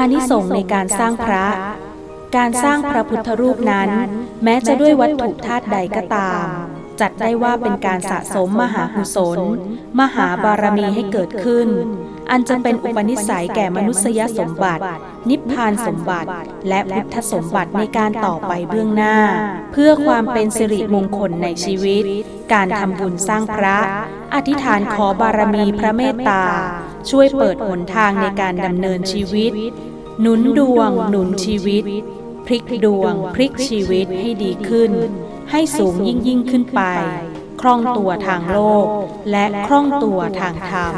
อานิสงส์ในการสร้างพระ การสร้างพระพุทธรูปนั้น แม้จะด้วยวัตถุธาตุใดก็ตาม จัดได้ว่าเป็นการสะสมมหากุศล มหาบารมีให้เกิดขึ้น อันจะเป็นอุปนิสัยแก่มนุษยสมบัติ นิพพานสมบัติ และพุทธสมบัติในการต่อไปเบื้องหน้า เพื่อความเป็นสิริมงคลในชีวิต การทำบุญสร้างพระ อธิษฐานขอบารมีพระเมตตาช่วยเปิดหนทางในการดำเนินชีวิต หนุนดวงหนุนชีวิต พลิกดวง พลิกชีวิตให้ดีขึ้น ให้สูงยิ่งยิ่งขึ้นไป คล่องตัวทางโลก และคล่องตัวทางธรรม